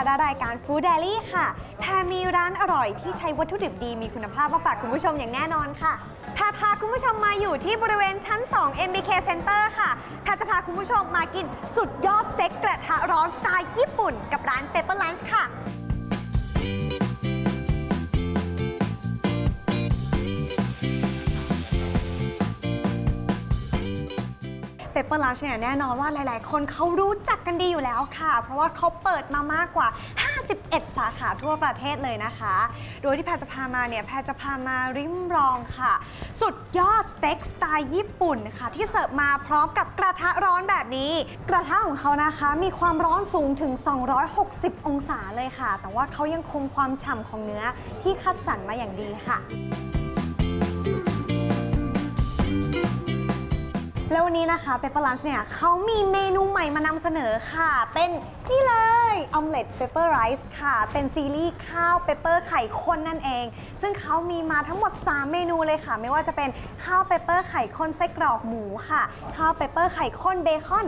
รและรายการ Food Daily ค่ะแพรมีร้านอร่อยที่ใช้วัตถุดิบดีมีคุณภาพมาฝากคุณผู้ชมอย่างแน่นอนค่ะแพรพาคุณผู้ชมมาอยู่ที่บริเวณชั้น 2 MBK Center ค่ะแพรจะพาคุณผู้ชมมากินสุดยอดสเต็กกระทะร้อนสไตล์ญี่ปุ่น กับร้าน Pepper Lunch ค่ะ เปเปอร์ลัชเนี่ยแน่นอนว่าหลาย ๆ คนเขารู้จักกันดีอยู่แล้วค่ะ เพราะว่าเขาเปิดมามากกว่า 51 สาขาทั่วประเทศเลยนะคะ โดยที่แพรจะพามาเนี่ยแพรจะพามาริมรองค่ะ สุดยอดสเต็กสไตล์ญี่ปุ่นค่ะ ที่เสิร์ฟมาพร้อมกับกระทะร้อนแบบนี้ กระทะของเขานะคะมีความร้อนสูงถึง 260 องศาเลยค่ะ แต่ว่าเขายังคงความฉ่ำของเนื้อที่คัดสรรมาอย่างดีค่ะ แล้ววันนี้นะคะเปเปอร์ลันช์เนี่ยเขามีเมนูใหม่มานำเสนอค่ะ เป็นนี่เลยออมเล็ตเปเปอร์ไรซ์ค่ะ เป็นซีรีส์ข้าวเปเปอร์ไข่ข้นนั่นเอง ซึ่งเขามีมาทั้งหมด 3 เมนูเลยค่ะ ไม่ว่าจะเป็นข้าวเปเปอร์ไข่ข้นไส้กรอกหมูค่ะ ข้าวเปเปอร์ไข่ข้นเบคอน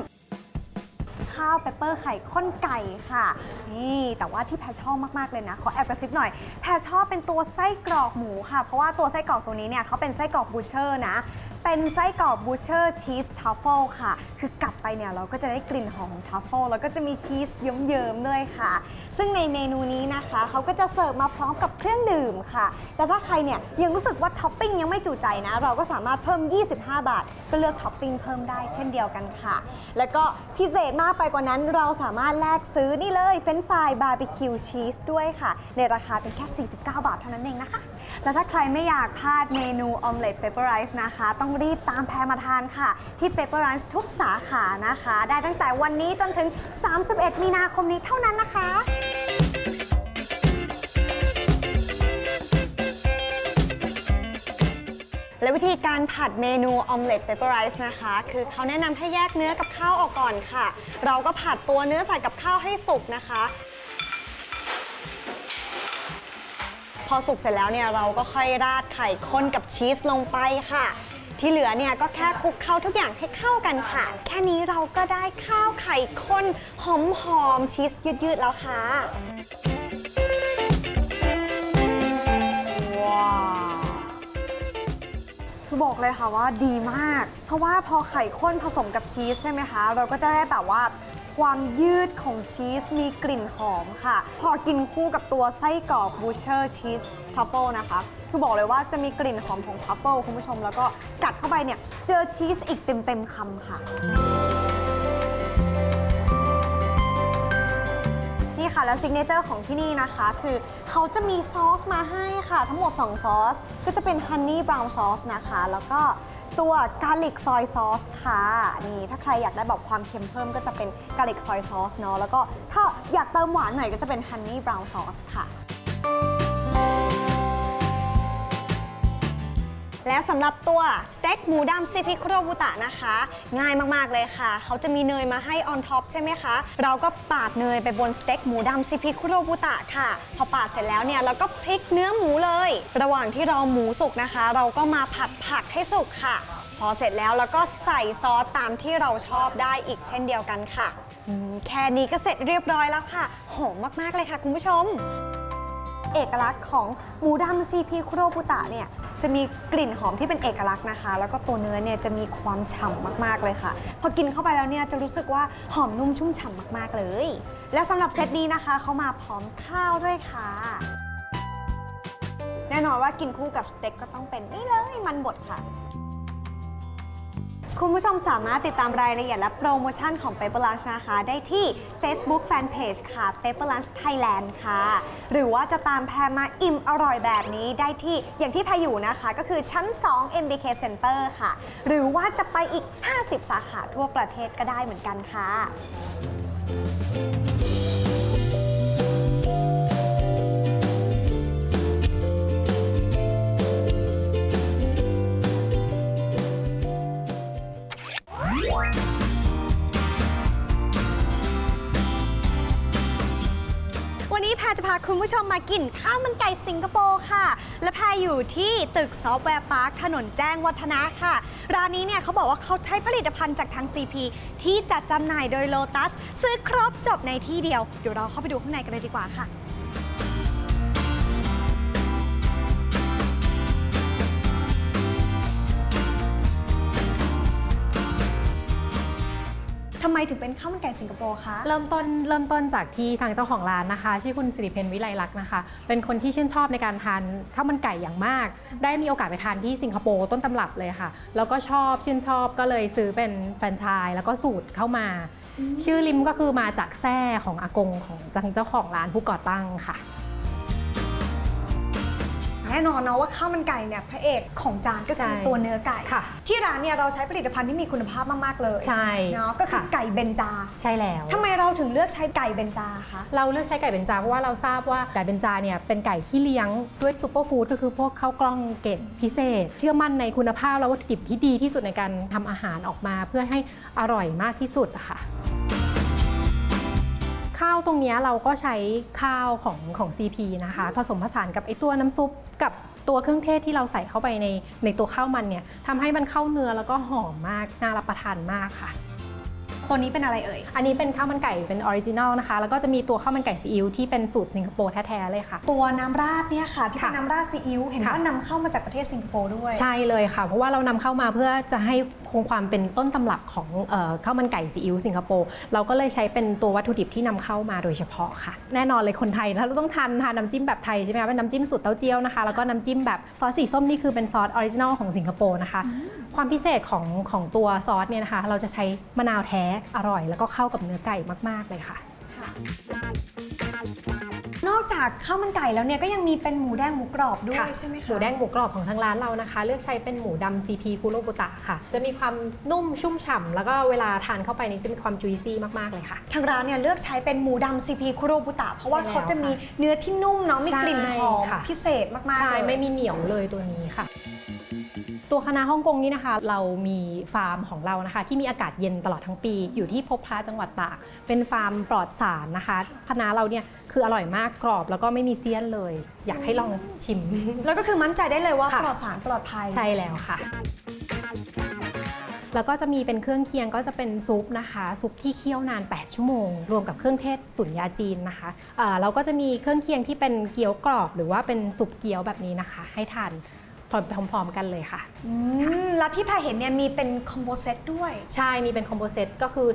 ข้าวเปเปอร์ไข่ข้นไก่ค่ะ นี่แต่ว่าที่แพรชอบมาก ๆ เลยนะ ขอแอบกระซิบหน่อย แพรชอบเป็นตัวไส้กรอกหมูค่ะ เพราะว่าตัวไส้กรอกตัวนี้เนี่ยเขาเป็นไส้กรอกบูเชอร์นะเป็นไส้กรอกบูเชอร์ชีสทัฟเฟิลค่ะ คือกัดไปเนี่ยเราก็จะได้กลิ่นหอมของทัฟเฟิลแล้วก็จะมีชีสเยิ้มๆด้วยค่ะ ซึ่งในเมนูนี้นะคะเขาก็จะเสิร์ฟมาพร้อมกับเครื่องดื่มค่ะ แต่ถ้าใครเนี่ยยังรู้สึกว่าท็อปปิ้งยังไม่จุใจนะ เราก็สามารถเพิ่ม 25 บาท ก็เลือกท็อปปิ้งเพิ่มได้เช่นเดียวกันค่ะ แล้วก็พิเศษมากไปกว่านั้นเราสามารถแลกซื้อนี่เลยเฟรนฟรายบาร์บีคิวชีสด้วยค่ะ ในราคาเป็นแค่ 49 บาทเท่านั้นเองนะคะ แล้วถ้าใครไม่อยากพลาดเมนูออมเล็ตเปเปอร์ไรซ์นะคะ ต้องรีบตามแพรมาทานค่ะ ที่เปเปอร์ไรซ์ทุกสาขานะคะ ได้ตั้งแต่วันนี้จนถึง 31 มีนาคมนี้เท่านั้นนะคะและวิธีการผัดเมนูออมเล็ตเปเปอร์ไรซ์นะคะ คือเขาแนะนำให้แยกเนื้อกับข้าวออกก่อนค่ะ เราก็ผัดตัวเนื้อใส่กับข้าวให้สุกนะคะ พอสุกเสร็จแล้วเนี่ยเราก็ค่อยราดไข่ข้นกับชีสลงไปค่ะ ที่เหลือเนี่ยก็แค่คลุกเข้าทุกอย่างให้เข้ากันค่ะ แค่นี้เราก็ได้ข้าวไข่ข้นหอมๆชีสยืดๆแล้วค่ะว้าวคือบอกเลยค่ะว่าดีมาก เพราะว่าพอไข่ข้นผสมกับชีสใช่ไหมคะ เราก็จะได้แบบว่า ความยืดของชีสมีกลิ่นหอมค่ะ พอกินคู่กับตัวไส้กรอกบูเชอร์ชีสทัฟเฟิลนะคะ คือบอกเลยว่าจะมีกลิ่นหอมของทัฟเฟิลคุณผู้ชม แล้วก็กัดเข้าไปเนี่ย เจอชีสอีกเต็มๆคำค่ะ นี่ค่ะ แล้วซิกเนเจอร์ของที่นี่นะคะ คือเขาจะมีซอสมาให้ค่ะ ทั้งหมด 2 ซอส ก็จะเป็นฮันนี่บราวน์ซอสนะคะ แล้วก็ ตัวกาลิกซอยซอสค่ะนี่ถ้าใครอยากได้แบบความเค็มเพิ่มก็จะเป็นกาลิกซอยซอสเนาะแล้วก็ถ้าอยากเติมหวานหน่อยก็จะเป็นฮันนี่บราวน์ซอสค่ะ และสำหรับตัวสเต็กหมูดำซีพิโครบุตะนะคะ ง่ายมากๆเลยค่ะ เขาจะมีเนยมาให้ออนท็อปใช่ไหมคะ เราก็ปาดเนยไปบนสเต็กหมูดำซีพิโครบุตะค่ะ พอปาดเสร็จแล้วเนี่ยเราก็พลิกเนื้อหมูเลย ระหว่างที่รอหมูสุกนะคะ เราก็มาผัดผักให้สุกค่ะ พอเสร็จแล้วเราก็ใส่ซอสตามที่เราชอบได้อีกเช่นเดียวกันค่ะแค่นี้ก็เสร็จเรียบร้อยแล้วค่ะ หอมมากๆเลยค่ะคุณผู้ชม เอกลักษณ์ของหมูดำซีพีคุโรบุตะเนี่ยจะมีกลิ่นหอมที่เป็นเอกลักษณ์นะคะ แล้วก็ตัวเนื้อเนี่ยจะมีความฉ่ำมากๆเลยค่ะ พอกินเข้าไปแล้วเนี่ยจะรู้สึกว่าหอมนุ่มชุ่มฉ่ำมากๆเลย และสำหรับเซตนี้นะคะเขามาพร้อมข้าวด้วยค่ะ แน่นอนว่ากินคู่กับสเต็กก็ต้องเป็นนี่เลยมันบดค่ะ คุณผู้ชมสามารถติดตามรายละเอียดและโปรโมชั่นของ Paper Lunch นะคะ ได้ที่ Facebook Fanpage ค่ะ Paper Lunch Thailand ค่ะ หรือว่าจะตามแพรมาอิ่มอร่อยแบบนี้ได้ที่อย่างที่แพรอยู่นะคะ ก็คือชั้น 2 MBK Center ค่ะ หรือว่าจะไปอีก 50 สาขาทั่วประเทศก็ได้เหมือนกันค่ะ คุณผู้ชมมากินข้าวมันไก่สิงคโปร์ค่ะ และพายอยู่ที่ตึกซอฟต์แวร์พาร์คถนนแจ้งวัฒนะค่ะ ร้านนี้เนี่ยเขาบอกว่าเขาใช้ผลิตภัณฑ์จากทาง CP ที่จัดจำหน่ายโดย Lotus ซื้อครบจบในที่เดียว เดี๋ยวเราเข้าไปดูข้างในกันเลยดีกว่าค่ะ ถึงเป็นข้าวมันไก่สิงคโปร์คะ เริ่มต้นเริ่มต้นจากที่ทางเจ้าของร้านนะคะ ชื่อคุณสิริเพนวิไลลักษณ์นะคะ เป็นคนที่ชื่นชอบในการทานข้าวมันไก่อย่างมาก ได้มีโอกาสไปทานที่สิงคโปร์ต้นตำรับเลยค่ะ แล้วก็ชอบชื่นชอบก็เลยซื้อเป็นแฟรนไชส์แล้วก็สูตรเข้ามา ชื่อลิมก็คือมาจากแท้ของอากงของทางเจ้าของร้านผู้ก่อตั้งค่ะ แน่นอนเนาะว่าข้าวมันไก่เนี่ยพระเอกของจานก็คือใช่ตัวเนื้อไก่ค่ะที่ร้านเนี่ยเราใช้ผลิตภัณฑ์ที่มีคุณภาพมากๆเลย ใช่เนาะก็คือค่ะไก่เบนจา ใช่แล้วทำไมเราถึงเลือกใช้ไก่เบนจาคะ เราเลือกใช้ไก่เบนจาเพราะว่าเราทราบว่าไก่เบนจาเนี่ยเป็นไก่ที่เลี้ยงด้วยซูเปอร์ฟู้ดก็คือพวกข้าวกล้องเกรดพิเศษ เชื่อมั่นในคุณภาพและวัตถุดิบที่ดีที่สุดในการทำอาหารออกมา เพื่อให้อร่อยมากที่สุดอะค่ะ ข้าวตรงเนี้ยเราก็ใช้ข้าวของของ CP นะคะ ผสมผสานกับไอตัวน้ำซุปกับตัวเครื่องเทศที่เราใส่เข้าไปในในตัวข้าวมันเนี่ยทำให้มันเข้าเนื้อแล้วก็หอมมากน่ารับประทานมากค่ะ ตัวนี้เป็นอะไรเอ่ย อันนี้เป็นข้าวมันไก่เป็นออริจินอลนะคะ แล้วก็จะมีตัวข้าวมันไก่ซีอิ๊วที่เป็นสูตรสิงคโปร์แท้ๆเลยค่ะ ตัวน้ำราดเนี่ยค่ะที่เป็นค่ะน้ำราดซีอิ๊วเห็นค่ะ ว่านำเข้ามาจากประเทศสิงคโปร์ด้วย ใช่เลยค่ะ เพราะว่าเรานำเข้ามาเพื่อจะให้ คงความเป็นต้นตำรับของเอ่อข้าวมันไก่ซีอิ๊วสิงคโปร์เราก็เลยใช้เป็นตัววัตถุดิบที่นำเข้ามาโดยเฉพาะค่ะ แน่นอนเลยคนไทยถ้าเราต้องทานทานน้ำจิ้มแบบไทยใช่ไหมคะเป็นน้ำจิ้มสูตรเต้าเจี้ยวนะคะ แล้วก็น้ำจิ้มแบบซอสสีส้มนี่คือเป็นซอสออริจินอลของสิงคโปร์นะคะ ความพิเศษของของตัวซอสเนี่ยนะคะ เราจะใช้มะนาวแท้อร่อย แล้วก็เข้ากับเนื้อไก่มาก ๆ เลยค่ะค่ะนอก จากข้าวมันไก่แล้วเนี่ยก็ยังมีเป็นหมูแดงหมูกรอบด้วยค่ะใช่ไหมคะ หมูแดงหมูกรอบของทางร้านเรานะคะ เลือกใช้เป็นหมูดำ CP คุโรบุตะค่ะ จะมีความนุ่มชุ่มฉ่ำแล้วก็เวลาทานเข้าไปนี่จะมีความจุยซี่มากๆเลยค่ะ ทางร้านเนี่ยเลือกใช้เป็นหมูดำซีพีคุโรบุตะ เพราะว่าใช่แล้วเขาจะมีเนื้อที่นุ่มเนาะมีใช่กลิ่นหอมค่ะ พิเศษมากๆใช่เลย ไม่มีเหนียวเลยตัวนี้ค่ะ ตัวคณะฮ่องกงนี่นะคะ เรามีฟาร์มของเรานะคะ ที่มีอากาศเย็นตลอดทั้งปี อยู่ที่พบพระจังหวัดตาก เป็นฟาร์มปลอดสารนะคะคณะเราเนี่ยคืออร่อยมากกรอบแล้วก็ไม่มีเสี้ยนเลย อยากให้ลองชิม แล้วก็คือมั่นใจได้เลยว่าค่ะ ปลอดสารปลอดภัย ใช่แล้วค่ะ แล้วก็จะมีเป็นเครื่องเคียงก็จะเป็นซุปนะคะ ซุปที่เคี่ยวนาน 8 ชั่วโมง รวมกับเครื่องเทศตุ๋นยาจีนนะคะอ่าเราก็จะมีเครื่องเคียงที่เป็นเกี๊ยวกรอบ หรือว่าเป็นซุปเกี๊ยวแบบนี้นะคะ ให้ทาน พร้อมๆกันเลยค่ะอืมแล้วที่แพรเห็นเนี่ยมีเป็นคอมโบเซตด้วย ใช่มีเป็นคอมโบเซตก็คือ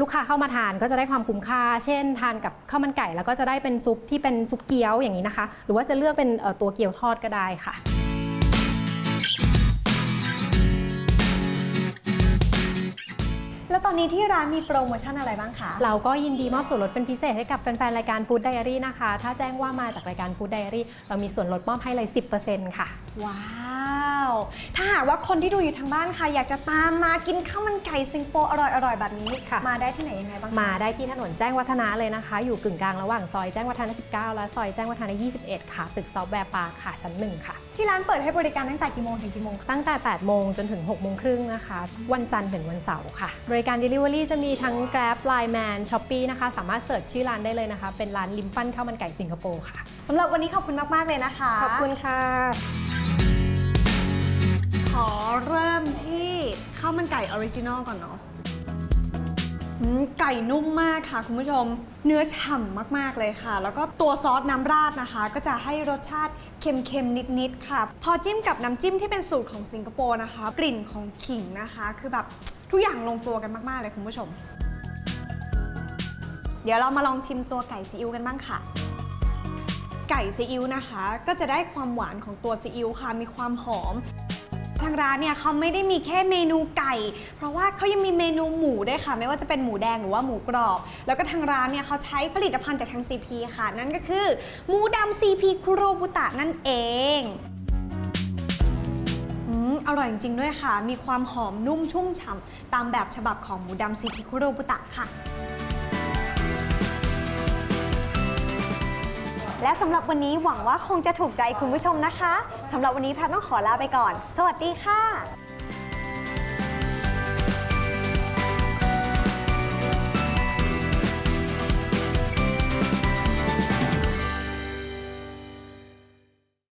ลูกค้าเข้ามาทานก็จะได้ความคุ้มค่า เช่น ทานกับข้าวมันไก่ แล้วก็จะได้เป็นซุปที่เป็นซุปเกี๊ยวอย่างนี้นะคะ หรือว่าจะเลือกเป็นเอ่อตัวเกี๊ยวทอดก็ได้ค่ะ แล้วตอนนี้ที่ร้านมีโปรโมชั่นอะไรบ้างคะ เราก็ยินดีมอบส่วนลดเป็นพิเศษให้กับแฟนๆ รายการ Food Diary นะคะ ถ้าแจ้งว่ามาจากรายการ Food Diary เรามีส่วนลดมอบให้เลย 10%ค่ะ ว้าว ถ้าหากว่าคนที่ดูอยู่ทางบ้านค่ะ อยากจะตามมากินข้าวมันไก่สิงคโปร์อร่อยๆ แบบนี้ ค่ะ มาได้ที่ไหนยังไงบ้างคะมาได้ที่ถนนแจ้งวัฒนะเลยนะคะ อยู่กึ่งกลางระหว่างซอยแจ้งวัฒนะ 19 และซอยแจ้งวัฒนะ 21 ค่ะ ตึกซอฟต์แวร์ปาร์คค่ะชั้น 1 ค่ะ ที่ร้านเปิดให้บริการตั้งแต่กี่โมงถึงกี่โมงคะ ตั้งแต่ 8 โมงจนถึง 6 โมงครึ่งนะคะ วันจันทร์ถึงวันเสาร์ค่ะ บริการ Delivery จะมีทั้ง Grab Line Man Shopee นะคะ สามารถเสิร์ชชื่อร้านได้เลยนะคะ เป็นร้านลิมฟันข้าวมันไก่สิงคโปร์ค่ะ สำหรับวันนี้ขอบคุณมากๆเลยนะคะ ขอบคุณค่ะ ขอเริ่มที่ข้าวมันไก่ออริจินอลก่อนเนาะอืมไก่นุ่มมากค่ะคุณผู้ชม เนื้อฉ่ำมากๆเลยค่ะ แล้วก็ตัวซอสน้ำราดนะคะ ก็จะให้รสชาติเค็มๆ นิดๆ ค่ะ พอจิ้มกับน้ำจิ้มที่เป็นสูตรของสิงคโปร์นะคะ กลิ่นของขิงนะคะ คือแบบทุกอย่างลงตัวกันมากๆเลยคุณผู้ชม เดี๋ยวเรามาลองชิมตัวไก่ซีอิ๊วกันบ้างค่ะไก่ซีอิ๊วนะคะ ก็จะได้ความหวานของตัวซีอิ๊วค่ะ มีความหอม ทางร้านเนี่ยเขาไม่ได้มีแค่เมนูไก่ เพราะว่าเขายังมีเมนูหมูด้วยค่ะ ไม่ว่าจะเป็นหมูแดงหรือว่าหมูกรอบ แล้วก็ทางร้านเนี่ยเขาใช้ผลิตภัณฑ์จากทาง CP ค่ะ นั่นก็คือ หมูดำ CP คุโรบุตะนั่นเองอืมอร่อยจริงๆด้วยค่ะ มีความหอมนุ่มชุ่มฉ่ำตามแบบฉบับของหมูดำ CP คุโรบุตะค่ะ และสำหรับวันนี้หวังว่าคงจะถูกใจคุณผู้ชมนะคะสำหรับวันนี้แพทย์ต้องขอลาไปก่อน สวัสดีค่ะ